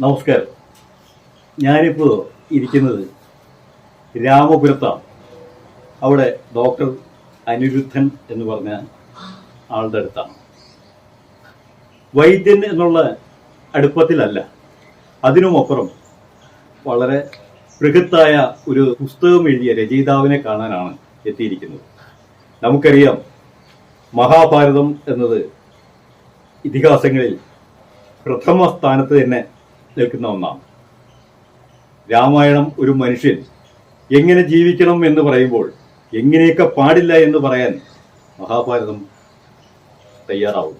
നമസ്കാരം. ഞാനിപ്പോൾ ഇരിക്കുന്നത് രാമപുരത്താണ്. അവിടെ ഡോക്ടർ അനിരുദ്ധൻ എന്ന് പറഞ്ഞ ആളുടെ അടുത്താണ്. വൈദ്യൻ എന്നുള്ള അടുപ്പത്തിലല്ല അതിനുമപ്പുറം വളരെ ബൃഹത്തായ ഒരു പുസ്തകം എഴുതിയ രചയിതാവിനെ കാണാനാണ് എത്തിയിരിക്കുന്നത്. നമുക്കറിയാം മഹാഭാരതം എന്നത് ഇതിഹാസങ്ങളിൽ പ്രഥമ സ്ഥാനത്ത് തന്നെ നിൽക്കുന്ന ഒന്നാണ്. രാമായണം ഒരു മനുഷ്യൻ എങ്ങനെ ജീവിക്കണം എന്ന് പറയുമ്പോൾ എങ്ങനെയൊക്കെ പാടില്ല എന്ന് പറയാൻ മഹാഭാരതം തയ്യാറാവും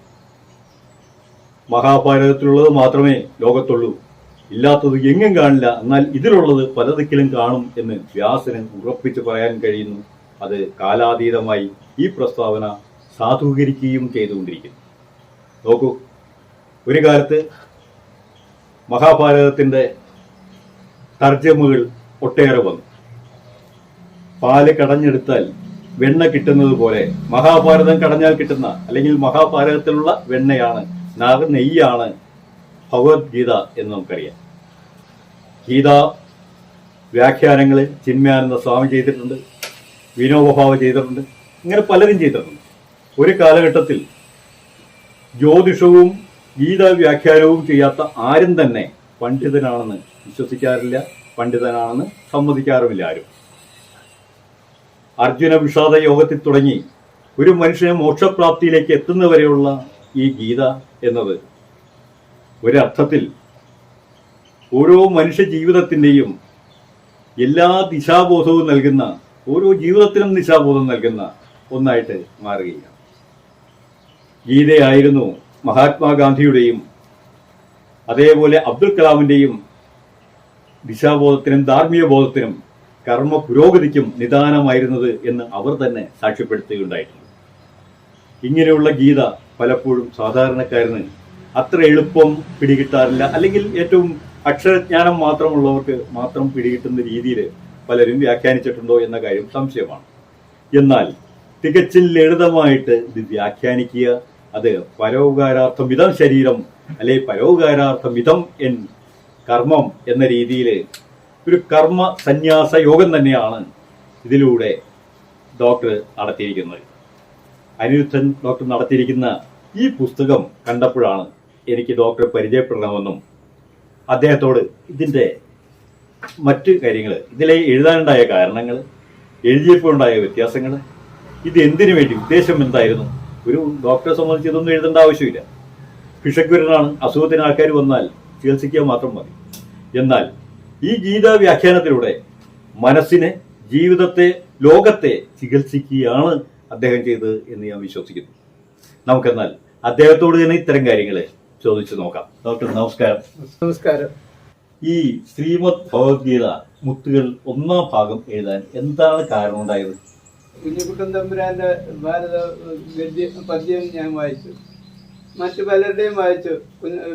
മഹാഭാരതത്തിലുള്ളത് മാത്രമേ ലോകത്തുള്ളൂ. ഇല്ലാത്തത് എങ്ങും കാണില്ല. എന്നാൽ ഇതിലുള്ളത് പല ദിക്കിലും കാണും എന്ന് വ്യാസന് ഉറപ്പിച്ച് പറയാൻ കഴിയുന്നു. അത് കാലാതീതമായി ഈ പ്രസ്താവന സാധൂകരിക്കുകയും ചെയ്തുകൊണ്ടിരിക്കുന്നു. നോക്കൂ ഒരു കാലത്ത് മഹാഭാരതത്തിന്റെ തർജമകൾ ഒട്ടേറെ വന്നു. പാൽ കടഞ്ഞെടുത്താൽ വെണ്ണ കിട്ടുന്നത് പോലെ മഹാഭാരതം കടഞ്ഞാൽ കിട്ടുന്ന അല്ലെങ്കിൽ മഹാഭാരതത്തിലുള്ള വെണ്ണയാണ് നാഗ നെയ്യാണ് ഭഗവത്ഗീത എന്ന് നമുക്കറിയാം. ഗീത വ്യാഖ്യാനങ്ങൾ ചിന്മയാനന്ദ സ്വാമി ചെയ്തിട്ടുണ്ട് വിനോബഭാവ ചെയ്തിട്ടുണ്ട് ഇങ്ങനെ പലരും ചെയ്തിട്ടുണ്ട്. ഒരു കാലഘട്ടത്തിൽ ജ്യോതിഷവും ഗീത വ്യാഖ്യാനവും ചെയ്യാത്ത ആരും തന്നെ പണ്ഡിതനാണെന്ന് വിശ്വസിക്കാറില്ല പണ്ഡിതനാണെന്ന് സമ്മതിക്കാറുമില്ല ആരും. അർജുന വിഷാദ യോഗത്തിൽ തുടങ്ങി ഒരു മനുഷ്യനെ മോക്ഷപ്രാപ്തിയിലേക്ക് എത്തുന്നവരെയുള്ള ഈ ഗീത എന്നത് ഒരർത്ഥത്തിൽ ഓരോ മനുഷ്യ ജീവിതത്തിന്റെയും എല്ലാ ദിശാബോധവും നൽകുന്ന ഓരോ ജീവിതത്തിനും ദിശാബോധം നൽകുന്ന ഒന്നായിട്ട് മാറുകയാണ്. ഗീതയായിരുന്നു മഹാത്മാഗാന്ധിയുടെയും അതേപോലെ അബ്ദുൽ കലാമിന്റെയും ദിശാബോധത്തിനും ധാർമ്മിക ബോധത്തിനും കർമ്മ പുരോഗതിക്കും നിദാനമായിരുന്നത് എന്ന് അവർ തന്നെ സാക്ഷ്യപ്പെടുത്തുകയുണ്ടായിട്ടുണ്ട്. ഇങ്ങനെയുള്ള ഗീത പലപ്പോഴും സാധാരണക്കാരന് അത്ര എളുപ്പം പിടികിട്ടാറില്ല. അല്ലെങ്കിൽ ഏറ്റവും അക്ഷരജ്ഞാനം മാത്രമുള്ളവർക്ക് മാത്രം പിടികിട്ടുന്ന രീതിയിൽ പലരും വ്യാഖ്യാനിച്ചിട്ടുണ്ടോ എന്ന കാര്യം സംശയമാണ്. എന്നാൽ തികച്ചും ലളിതമായിട്ട് ഇത് വ്യാഖ്യാനിക്കുക അത് പരോപകാരാർത്ഥം ഇതം ശരീരം അല്ലെ പരോപകാരാർത്ഥം ഇതം എൻ കർമ്മം എന്ന രീതിയിൽ ഒരു കർമ്മ സന്യാസ യോഗം തന്നെയാണ് ഇതിലൂടെ ഡോക്ടർ നടത്തിയിരിക്കുന്നത്. അനിരുദ്ധൻ ഡോക്ടർ നടത്തിയിരിക്കുന്ന ഈ പുസ്തകം കണ്ടപ്പോഴാണ് എനിക്ക് ഡോക്ടറെ പരിചയപ്പെടണമെന്നും അദ്ദേഹത്തോട് ഇതിന്റെ മറ്റ് കാര്യങ്ങൾ ഇതിലെ എഴുതാനുണ്ടായ കാരണങ്ങൾ എഴുതിയപ്പോഴുണ്ടായ വ്യത്യാസങ്ങൾ ഇത് എന്തിനു വേണ്ടി ഉദ്ദേശം എന്തായിരുന്നു? ഒരു ഡോക്ടറെ സംബന്ധിച്ച് ഇതൊന്നും എഴുതേണ്ട ആവശ്യമില്ല. ഭിഷഗ്വരനാണ് അസുഖത്തിന് ആൾക്കാർ വന്നാൽ ചികിത്സിക്കുക മാത്രം മതി. എന്നാൽ ഈ ഗീതാ വ്യാഖ്യാനത്തിലൂടെ മനസ്സിനെ ജീവിതത്തെ ലോകത്തെ ചികിത്സിക്കുകയാണ് അദ്ദേഹം ചെയ്തത് എന്ന് ഞാൻ വിശ്വസിക്കുന്നു. നമുക്കെന്നാൽ അദ്ദേഹത്തോട് തന്നെ ഇത്തരം കാര്യങ്ങളെ ചോദിച്ചു നോക്കാം. ഡോക്ടർ നമസ്കാരം. നമസ്കാരം. ഈ ശ്രീമദ് ഭഗവത്ഗീത മുത്തുകൾ ഒന്നാം ഭാഗം എഴുതാൻ എന്താണ് കാരണം ഉണ്ടായത്? കുഞ്ഞിക്കുട്ടൻ തമ്പുരാന്റെ ഭാരത ഗദ്യ പദ്യം ഞാൻ വായിച്ചു. മറ്റു പലരുടെയും വായിച്ചു.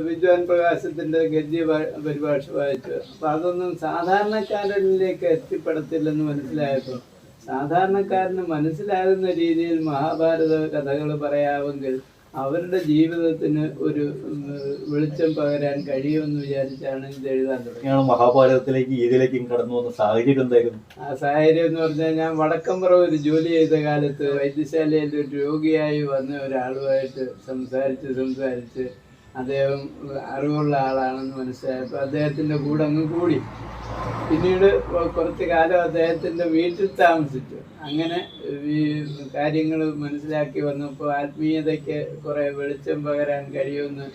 വിദ്വാൻ പ്രകാശത്തിന്റെ ഗദ്യ പരിഭാഷ വായിച്ചു. അപ്പൊ അതൊന്നും സാധാരണക്കാരനിലേക്ക് എത്തിപ്പെടത്തില്ലെന്ന് മനസ്സിലായപ്പോൾ സാധാരണക്കാരന് മനസ്സിലാകുന്ന രീതിയിൽ മഹാഭാരത കഥകൾ പറയാമെങ്കിൽ അവരുടെ ജീവിതത്തിന് ഒരു വെളിച്ചം പകരാൻ കഴിയുമെന്ന് വിചാരിച്ചാണ് ഇത് എഴുതാൻ തുടങ്ങിയത്. മഹാഭാരതത്തിലേക്ക് ഇതിലേക്കും കടന്നു വന്ന സാഹചര്യം എന്തായിരുന്നു? ആ സാഹചര്യം എന്ന് പറഞ്ഞാൽ ഞാൻ വടക്കംപുറം ഒരു ജോലി ചെയ്ത കാലത്ത് വൈദ്യശാലയിൽ ഒരു രോഗിയായി വന്ന ഒരാളുമായിട്ട് സംസാരിച്ച് സംസാരിച്ച് അദ്ദേഹം അറിവുള്ള ആളാണെന്ന് മനസ്സിലായപ്പോൾ അദ്ദേഹത്തിന്റെ കൂടെ അങ്ങ് കൂടി. പിന്നീട് കുറച്ച് കാലം അദ്ദേഹത്തിന്റെ വീട്ടിൽ താമസിച്ചു. അങ്ങനെ ഈ കാര്യങ്ങൾ മനസ്സിലാക്കി വന്നപ്പോൾ ആത്മീയതയ്ക്ക് കുറേ വെളിച്ചം പകരാൻ കഴിയുമെന്ന്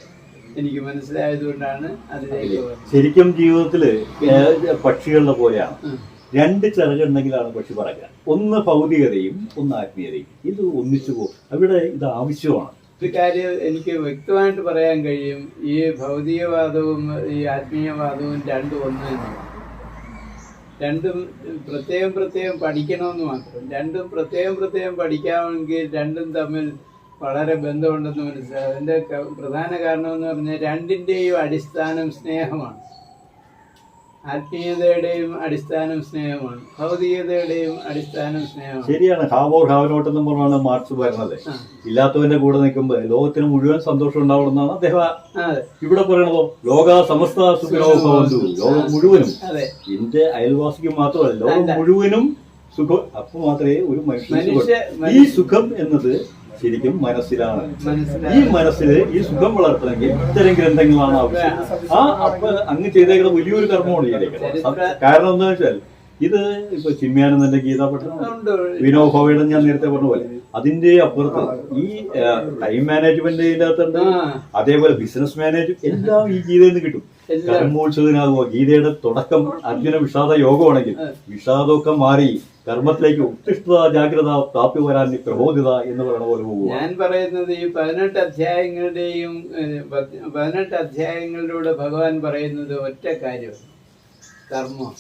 എനിക്ക് മനസ്സിലായതുകൊണ്ടാണ് അതിലേക്ക് ശരിക്കും ജീവിതത്തിൽ പക്ഷികളുടെ പോലെയാണ്. രണ്ട് ചിറകുണ്ടെങ്കിലാണ് പക്ഷി പറയുക ഒന്ന് ഭൗതികതയും ഒന്ന് ആത്മീയതയും. ഇത് ഒന്നിച്ചു പോകും. അവിടെ ഇത് ആവശ്യമാണ്. ഒരു കാര്യം എനിക്ക് വ്യക്തമായിട്ട് പറയാൻ കഴിയും. ഈ ഭൗതികവാദവും ഈ ആത്മീയവാദവും രണ്ടും ഒന്ന് തന്നെയാണ് രണ്ടും പ്രത്യേകം പ്രത്യേകം പഠിക്കണമെന്ന് മാത്രം. രണ്ടും പ്രത്യേകം പ്രത്യേകം പഠിക്കാമെങ്കിൽ രണ്ടും തമ്മിൽ വളരെ ബന്ധമുണ്ടെന്ന് മനസ്സിലാവും. അതിന്റെ പ്രധാന കാരണം എന്ന് പറഞ്ഞാൽ രണ്ടിന്റെയും അടിസ്ഥാനം സ്നേഹമാണ്. ആത്മീയതയുടെയും അടിസ്ഥാനം സ്നേഹമാണ്. ഭൗതികതയുടെയും അടിസ്ഥാനം സ്നേഹമാണ്. ശരിയാണ്. ഹാവോ ഹാവനോട്ട് എന്നും പറഞ്ഞാണ് മാർക്സ് പറയുന്നത്. ഇല്ലാത്തവന്റെ കൂടെ നിൽക്കുമ്പോൾ ലോകത്തിന് മുഴുവൻ സന്തോഷം ഉണ്ടാവണമെന്നാണ് അദ്ദേഹം ഇവിടെ പറയണതോ. ലോക സമസ്ത ലോകം മുഴുവനും. എന്റെ അയൽവാസിക്ക് മാത്രമല്ല ലോകം മുഴുവനും സുഖം. അപ്പൊ മാത്രമേ ഒരു മനുഷ്യ ഈ സുഖം എന്നത് ശരിക്കും മനസ്സിലാണ്. ഈ മനസ്സിൽ ഈ സുഖം വളർത്തണമെങ്കിൽ ഇത്തരം ഗ്രന്ഥങ്ങളാണ് ആവശ്യം. ആ അപ്പൊ അങ്ങ് ചെയ്തേക്കുന്ന വലിയൊരു കർമ്മമാണ് ചെയ്തേക്കുന്നത് കാരണം എന്താ വെച്ചാൽ ഇത് ഇപ്പൊ ചിമ്മ്യാനന്ദന്റെ ഗീതാ പഠനം വിനോദ ഭവയുടെ ഞാൻ നേരത്തെ പറഞ്ഞ പോലെ അതിന്റെ അപ്പുറത്ത് ഈ ടൈം മാനേജ്മെന്റ് അകത്തുണ്ട് അതേപോലെ ബിസിനസ് മാനേജ് എല്ലാം ഈ ഗീതയിൽ നിന്ന് കിട്ടും. കർമ്മോത്സവനാകുക ഗീതയുടെ തുടക്കം അർജുന വിഷാദ യോഗമാണെങ്കിൽ വിഷാദമൊക്കെ മാറി കർമ്മത്തിലേക്ക് ഉത്തിഷ്ഠത ജാഗ്രത പ്രാപ്തി വരാൻ പ്രബോധിത എന്ന് പറയുന്ന പോലെ പോകുക ഞാൻ പറയുന്നത് ഈ പതിനെട്ട് അധ്യായങ്ങളുടെയും പതിനെട്ട് അധ്യായങ്ങളിലൂടെ ഭഗവാൻ പറയുന്നത് ഒറ്റ കാര്യം. കർമ്മം.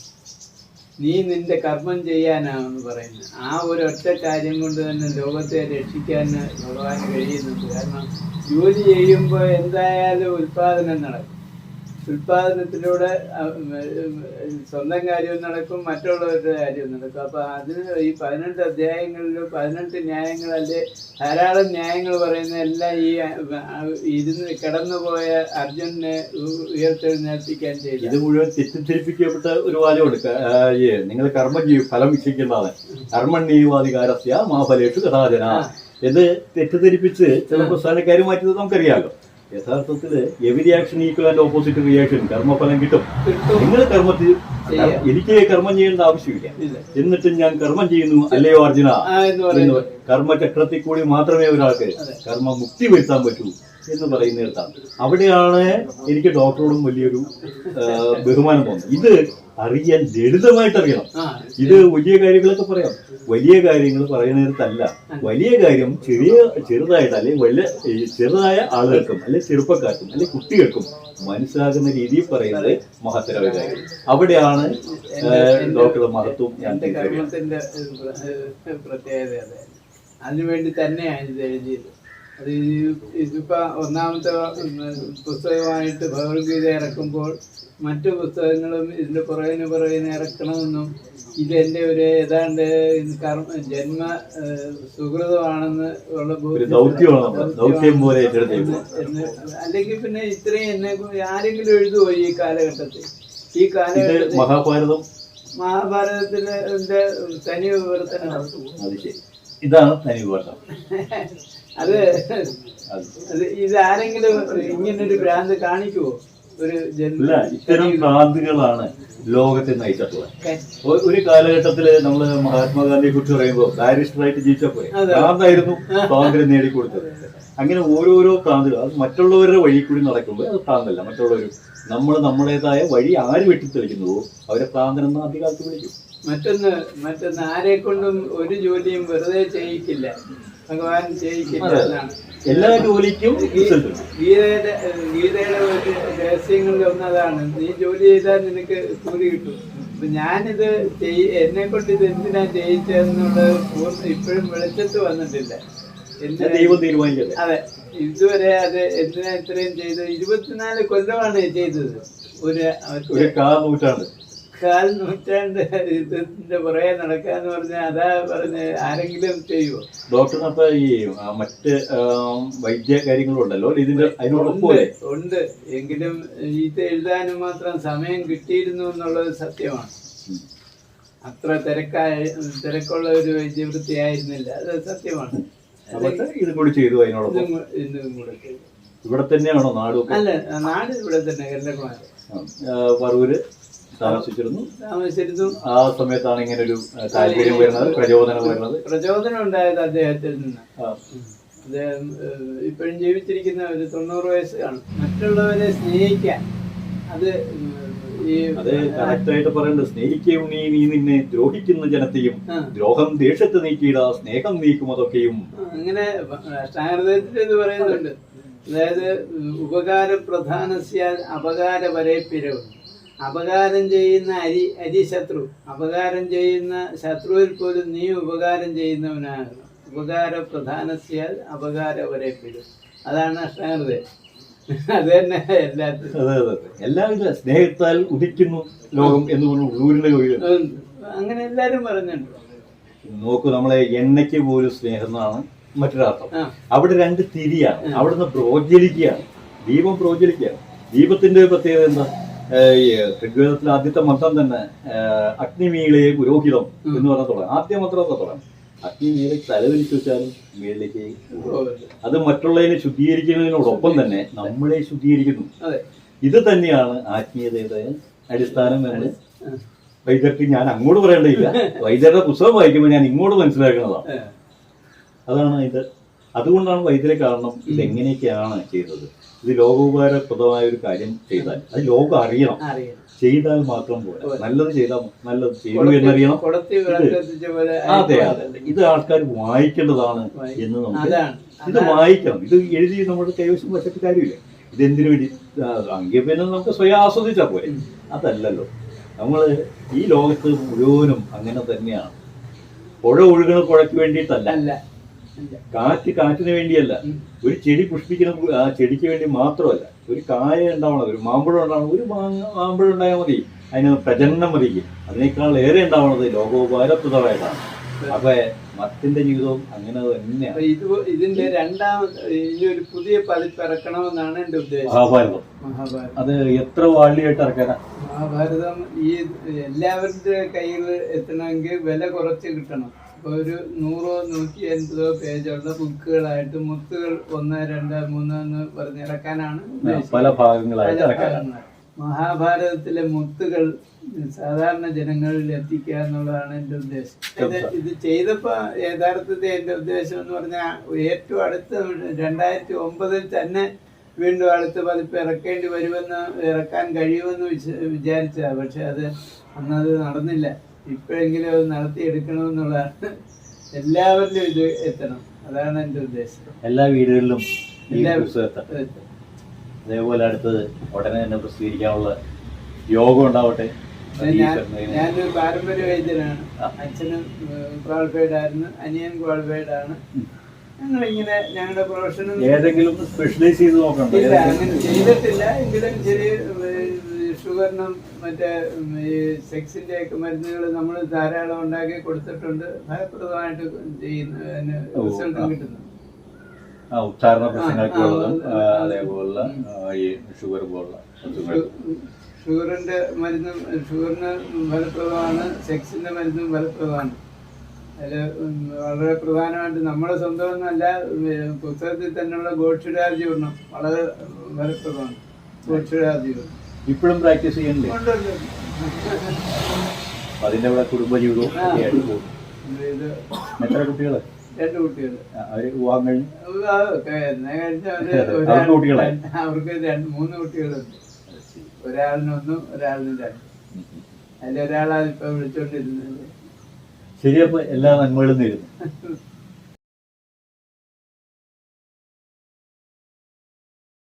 നീ നിന്റെ കർമ്മം ചെയ്യാനാണെന്ന് പറയുന്നത്. ആ ഒരു ഒറ്റ കാര്യം കൊണ്ട് തന്നെ ലോകത്തെ രക്ഷിക്കാൻ ഭഗവാൻ കഴിയുന്നുണ്ട്. കാരണം ജോലി ചെയ്യുമ്പോൾ എന്തായാലും ഉൽപാദനം നടക്കും. ഉൽപാദനത്തിലൂടെ സ്വന്തം കാര്യവും നടക്കും മറ്റുള്ളവരുടെ കാര്യവും നടക്കും. അപ്പൊ അത് ഈ പതിനെട്ട് അധ്യായങ്ങളിലും പതിനെട്ട് ന്യായങ്ങളല്ലേ ധാരാളം ന്യായങ്ങൾ പറയുന്ന എല്ലാം ഈ ഇരുന്ന് കിടന്നുപോയ അർജുനെ ഉയർത്തെഴുന്നേൽപ്പിക്കാൻ ചെയ്തു. ഇത് മുഴുവൻ തെറ്റിദ്ധരിപ്പിക്കപ്പെട്ട ഒരു വാചകമുണ്ട്. നിങ്ങൾ കർമ്മ ചെയ്യും ഫലം വിശ്വസിക്കേണ്ടതാണ് കർമ്മണ്യവാധികാരസ്യ മാഫലേഷു കഥാചന എന്ന് തെറ്റിദ്ധരിപ്പിച്ച് ചില പ്രസ്ഥാനക്കാർ മാറ്റിയത് നമുക്കറിയാമല്ലോ. യഥാർത്ഥത്തിൽ every reaction equal and opposite reaction കർമ്മഫലം കിട്ടും. നിങ്ങൾ കർമ്മത്തിൽ. എനിക്ക് കർമ്മം ചെയ്യേണ്ട ആവശ്യമില്ല. എന്നിട്ടും ഞാൻ കർമ്മം ചെയ്യുന്നു അല്ലയോ അർജുന കർമ്മചക്രത്തിൽ കൂടി മാത്രമേ ഒരാൾക്ക്. കർമ്മ മുക്തി വരുത്താൻ പറ്റൂ എന്ന് പറയുന്നിടത്താണ്. അവിടെയാണ് എനിക്ക് ഡോക്ടറോടും വലിയൊരു ബഹുമാനം തോന്നുന്നത്. ഇത് അറിയാൻ ലളിതമായിട്ട് അറിയണം. ഇത് വലിയ കാര്യങ്ങളൊക്കെ പറയാം. വലിയ കാര്യങ്ങൾ പറയുന്നിടത്തല്ല. വലിയ കാര്യം ചെറിയ ചെറുതായിട്ട് അല്ലെങ്കിൽ വലിയ ചെറുതായ ആളുകൾക്കും അല്ലെങ്കിൽ ചെറുപ്പക്കാർക്കും അല്ലെങ്കിൽ കുട്ടികൾക്കും മനസ്സിലാകുന്ന രീതിയിൽ പറയുന്നത് മഹത്തരമായ കാര്യം. അവിടെയാണ് ഡോക്ടറുടെ മഹത്വം ഞാൻ പ്രത്യേകത അതെ അതിനുവേണ്ടി തന്നെയാണ് ഇത് എഴുതിയത്. അത് ഇതിപ്പോ ഒന്നാമത്തെ പുസ്തകമായിട്ട് ഭഗവത്ഗീത ഇറക്കുമ്പോൾ മറ്റു പുസ്തകങ്ങളും ഇതിന്റെ പുറകിന് പുറകിന് ഇറക്കണമെന്നും ഇതെന്റെ ഒരു ഏതാണ്ട് കർമ്മ ജന്മ സുഹൃതമാണെന്ന് ഉള്ള അല്ലെങ്കിൽ പിന്നെ ഇത്രയും എന്നെ ആരെങ്കിലും എഴുതുമോ ഈ കാലഘട്ടത്തിൽ? ഈ കാലഘട്ടത്തിൽ മഹാഭാരതം? മഹാഭാരതത്തിലെ തനി വിവർത്തനം ഇതാണ് തനി അത് അത്. അത് ഇത് ആരെങ്കിലും ഇങ്ങനൊരു ഭ്രാന്ത് കാണിക്കുവോ? ഒരു ഇത്തരം ഭ്രാന്തികളാണ് ലോകത്തെ നയിച്ചിട്ടുള്ളത്. ഒരു കാലഘട്ടത്തിൽ നമ്മൾ മഹാത്മാഗാന്ധിയെ കുറിച്ച് പറയുമ്പോൾ ബാരിസ്റ്ററായിട്ട് ജീവിച്ചപ്പോഴേ അതെ. ഭ്രാന്തായിരുന്നു സ്വാതന്ത്ര്യം നേടിക്കൊടുത്തത്. അങ്ങനെ ഓരോരോ ഭ്രാന്തികൾ അത് മറ്റുള്ളവരുടെ വഴി കൂടി നടക്കുമ്പോൾ അത് ഭ്രാന്തല്ല. മറ്റുള്ളവരും നമ്മൾ നമ്മുടേതായ വഴി ആര് വെട്ടിത്തെളിക്കുന്നുവോ അവരെ ഭ്രാന്തനെന്ന് ആദ്യകാലത്ത് വിളിക്കും. മറ്റൊന്ന് മറ്റൊന്ന് ആരെ കൊണ്ടും ഒരു ജോലിയും വെറുതെ ചെയ്യിക്കില്ല. ഭഗവാൻ. എന്നാണ് എല്ലാ ജോലിക്കും ഗീതയുടെ ഗീതയുടെ ഒരു രഹസ്യങ്ങളിൽ ഒന്നതാണ് നീ ജോലി ചെയ്താൽ നിനക്ക് കൂലി കിട്ടും. അപ്പൊ ഞാനിത് ചെയ് എന്നെ കൊണ്ട് ഇത് എന്തിനാ ചെയ്യിച്ചതെന്നുള്ളത് പൂർണ ഇപ്പോഴും വെളിച്ചത്ത് വന്നിട്ടില്ല. അത്. ഇതുവരെ അത് എന്തിനാ ഇത്രയും ചെയ്തത്? ഇരുപത്തിനാല് കൊല്ലമാണ് ചെയ്തത്. ഒരു ഒരു കാ നൂറ്റാണ്ട് കാൽ നൂറ്റാണ്ട് ഇതിന്റെ പുറകെ നടക്കാന്ന് പറഞ്ഞാൽ അതാ പറഞ്ഞ ആരെങ്കിലും ചെയ്യുമോ ഡോക്ടറിനപ്പോ ഈ മറ്റ് വൈദ്യ കാര്യങ്ങളുണ്ടല്ലോ ഇതിന്റെ അതിനോടൊപ്പോലെ ഉണ്ട്, എങ്കിലും ഇത് എഴുതാനും മാത്രം സമയം കിട്ടിയിരുന്നു എന്നുള്ളത് സത്യമാണ്. അത്ര തിരക്കായ തിരക്കുള്ള ഒരു വൈദ്യവൃത്തി ആയിരുന്നില്ല അത് സത്യമാണ്. ഇത് കൂടി ചെയ്തു അതിനോടൊപ്പം? ഇതും കൂടെ ചെയ്തു. ഇവിടെ തന്നെയാണോ നാട് അല്ല നാട് ഇവിടെ തന്നെ കല്ലക്കുമാര് പറവൂര്? താമസിച്ചിരുന്നു. താമസിച്ചിരുന്നു. ആ സമയത്താണ് ഇങ്ങനെ ഒരു താല്പര്യം വരുന്നത് പ്രചോദനം വരുന്നത്. പ്രചോദനം ഉണ്ടായത് അദ്ദേഹത്തിൽ നിന്ന്. അദ്ദേഹം ഇപ്പോഴും ജീവിച്ചിരിക്കുന്ന ഒരു തൊണ്ണൂറ് വയസ്സ് കാണും മറ്റുള്ളവരെ സ്നേഹിക്കാൻ അത് ആയിട്ട് പറയേണ്ടത് സ്നേഹിക്കും നീ നീ നിന്നെ ദ്രോഹിക്കുന്ന ജനത്തെയും ദ്രോഹം ദേഷ്യത്തെ നീക്കിയിട സ്നേഹം നീക്കും അതൊക്കെയും. അങ്ങനെ അഷ്ടാഹൃദയത്തിൽ ഇത് പറയുന്നുണ്ട്. അതായത് ഉം, ഉപകാര പ്രധാനസ്യ അപകാര ചെയ്യുന്ന അരി അരി ശത്രു. അപകാരം ചെയ്യുന്ന ശത്രുവിൽ പോലും നീ ഉപകാരം ചെയ്യുന്നവനാകണം ഉപകാര പ്രധാനസ്യ അപകാര പെടും. അതാണ് അഷ്ടാനത് അത് തന്നെ എല്ലാത്തിനും. അതെ അതെ അതെ. എല്ലാവിധ സ്നേഹത്താൽ ഉദിക്കുന്നു ലോകം എന്ന് പറഞ്ഞു അങ്ങനെ എല്ലാരും പറഞ്ഞിട്ടുണ്ട്. നോക്കൂ നമ്മളെ എണ്ണയ്ക്ക് പോലും സ്നേഹം എന്നാണ് മറ്റൊരർത്ഥം. അവിടെ രണ്ട് തിരിയാണ്. അവിടുന്ന് പ്രോജ്വലിക്കുകയാണ്. ദീപം പ്രോജ്വലിക്കുകയാണ്. ദീപത്തിന്റെ പ്രത്യേകത എന്താ? ഋഗ്വേദത്തിലെ ആദ്യത്തെ മന്ത്രം തന്നെ അഗ്നിമീളയെ അഗ്നിമീളെ പുരോഹിതം എന്ന് പറഞ്ഞ തുടങ്ങാം. ആദ്യ മന്ത്രത്തെ തുടങ്ങാം? അഗ്നിമീളെ തലവലിച്ചു വെച്ചാലും മേളിലേക്ക് അത് മറ്റുള്ളതിനെ ശുദ്ധീകരിക്കുന്നതിനോടൊപ്പം തന്നെ നമ്മളെ ശുദ്ധീകരിക്കുന്നു. ഇത് തന്നെയാണ് ആത്മീയതയുടെ അടിസ്ഥാനം എന്ന് വൈദ്യർക്ക് ഞാൻ അങ്ങോട്ട് പറയേണ്ടതില്ല. വൈദ്യരുടെ പുസ്തകം വായിക്കുമ്പോൾ ഞാൻ ഇങ്ങോട്ട് മനസ്സിലാക്കുന്നതാണ് അതാണ് ഇത്. അതുകൊണ്ടാണ് വൈദ്യരെ കാരണം ഇത് എങ്ങനെയൊക്കെയാണ് ചെയ്തത്. ഇത് ലോകോപകാരപ്രദമായ ഒരു കാര്യം ചെയ്താൽ. അത് ലോകം അറിയണം. അറിയാം ചെയ്താൽ മാത്രം പോരാ. നല്ലത് ചെയ്താൽ നല്ലത് ചെയ്തു എന്നറിയണം. പോലെ അതെ അതെ. ഇത് ആൾക്കാർ വായിക്കേണ്ടതാണ് എന്ന് നമുക്ക് ഇത് വായിക്കണം. ഇത് എഴുതി നമ്മുടെ കൈവശം വശത്ത് കാര്യമില്ല. ഇതെന്തിനു വേണ്ടി? എങ്കിൽ നമുക്ക് സ്വയം ആസ്വദിച്ചാൽ പോരെ. അതല്ലല്ലോ. നമ്മൾ ഈ ലോകത്ത് മുഴുവനും അങ്ങനെ തന്നെയാണ്. പുഴ ഒഴുകുന്ന പുഴയ്ക്ക് വേണ്ടിയിട്ടല്ല. കാറ്റ് കാറ്റിന് വേണ്ടിയല്ല. ഒരു ചെടി പുഷ്പിക്കുന്ന ആ ചെടിക്ക് വേണ്ടി മാത്രമല്ല. ഒരു കായ ഉണ്ടാവണം ഒരു മാമ്പഴം ഉണ്ടാവണം ഒരു മാമ്പഴം ഉണ്ടായാൽ മതി. അതിന് പ്രജനനം മതി. അതിനേക്കാൾ ഏറെ ഉണ്ടാവണത് ലോകോപകാരപ്രദമായിട്ടാണ് അപ്പൊ മത്തിന്റെ ജീവിതവും അങ്ങനെ തന്നെയാണ്. ഇത് ഇതിന്റെ രണ്ടാമത് ഒരു പുതിയ പതിപ്പ് ഇറക്കണമെന്നാണ് എന്റെ ഉദ്ദേശം. മഹാഭാരതം. മഹാഭാരതം. അത് എത്ര വാള്ളിയായിട്ട് ഇറക്കാനാ? മഹാഭാരതം ഈ എല്ലാവരുടെ കയ്യിൽ എത്തണമെങ്കിൽ വില കുറച്ച് കിട്ടണം. ഒരു നൂറോ നൂറ്റി അൻപതോ പേജുള്ള ബുക്കുകളായിട്ട് മുത്തുകൾ ഒന്ന് രണ്ട് മൂന്ന് എന്ന് പറഞ്ഞിറക്കാനാണ് പല ഭാഗങ്ങളായിട്ട് മഹാഭാരതത്തിലെ മുത്തുകൾ സാധാരണ ജനങ്ങളിൽ എത്തിക്കുക എന്നുള്ളതാണ് എന്റെ ഉദ്ദേശം. ഇത് ചെയ്തപ്പോൾ ചെയ്തപ്പോ യഥാർത്ഥത്തിൽ എന്റെ ഉദ്ദേശം എന്ന് പറഞ്ഞാൽ ഏറ്റവും അടുത്ത രണ്ടായിരത്തി ഒമ്പതിൽ തന്നെ വീണ്ടും അടുത്ത പതിപ്പ് ഇറക്കേണ്ടി വരുമെന്ന് ഇറക്കാൻ കഴിയുമെന്ന് വിചാരിച്ചതാണ്. പക്ഷെ അത് അന്നത് നടന്നില്ല. ഇപ്പോഴെങ്കിലും അത് നടത്തിയെടുക്കണമെന്നുള്ളതാണ് എല്ലാവരിലും ഇത് എത്തണം. അതാണ് എന്റെ ഉദ്ദേശം. എല്ലാ വീടുകളിലും എല്ലാ- പുസ്തകത്തെ അതേപോലെ അടുത്തത് ഉടനെ തന്നെ പ്രസിദ്ധീകരിക്കാനുള്ള യോഗം ഉണ്ടാവട്ടെ. ഞാനൊരു പാരമ്പര്യ വൈദ്യനാണ്. അച്ഛനും ക്വാളിഫൈഡ് ആയിരുന്നു. അനിയൻ ക്വാളിഫൈഡ് ആണ്. ഞങ്ങൾ ഇങ്ങനെ ഞങ്ങളുടെ പ്രൊഫഷനും ഏതെങ്കിലും സ്പെഷ്യലൈസ് ചെയ്ത് നോക്കണം അങ്ങനെ ചെയ്തിട്ടില്ല. എങ്കിലും ശരി ഷുഗറിനും മറ്റേ ഈ സെക്സിന്റെ ഒക്കെ മരുന്നുകൾ നമ്മൾ ധാരാളം ഉണ്ടാക്കി കൊടുത്തിട്ടുണ്ട്. ഫലപ്രദമായിട്ട് ചെയ്യുന്ന കിട്ടുന്നു ഉച്ചാരണ പ്രശ്നങ്ങൾക്കുള്ളതും അതേപോലുള്ള ഈ ഷുഗർ പോലുള്ള ഷുഗറിന്റെ മരുന്നും ഷുഗറിന് ഫലപ്രദമാണ് സെക്സിന്റെ മരുന്നും ഫലപ്രദമാണ്. അതിൽ വളരെ പ്രധാനമായിട്ട് നമ്മുടെ സ്വന്തമൊന്നല്ല ഒന്നല്ല പുസ്തകത്തിൽ തന്നെയുള്ള ഗോക്ഷുരാജീർണം വളരെ ഫലപ്രദമാണ്. ഗോക്ഷുരാജീർണം ഇപ്പോഴും പ്രാക്ടീസ് ചെയ്യണ്ടേ അതിന്റെ കൂടെ കുടുംബജീവിതവും പോകും. എത്ര കുട്ടികൾ രണ്ട് കുട്ടികൾ അവർ വിവാഹം കഴിഞ്ഞ്? അവർക്ക്? അവർക്ക് രണ്ട് മൂന്ന് കുട്ടികളുണ്ട്. ഒരാളിനൊന്നും ഒരാളിന് രണ്ട്. അതിലൊരാളാണ് ഇപ്പൊ വിളിച്ചോണ്ടിരുന്നത്. ശരിയപ്പോ എല്ലാ നന്മകളും നേരുന്നു.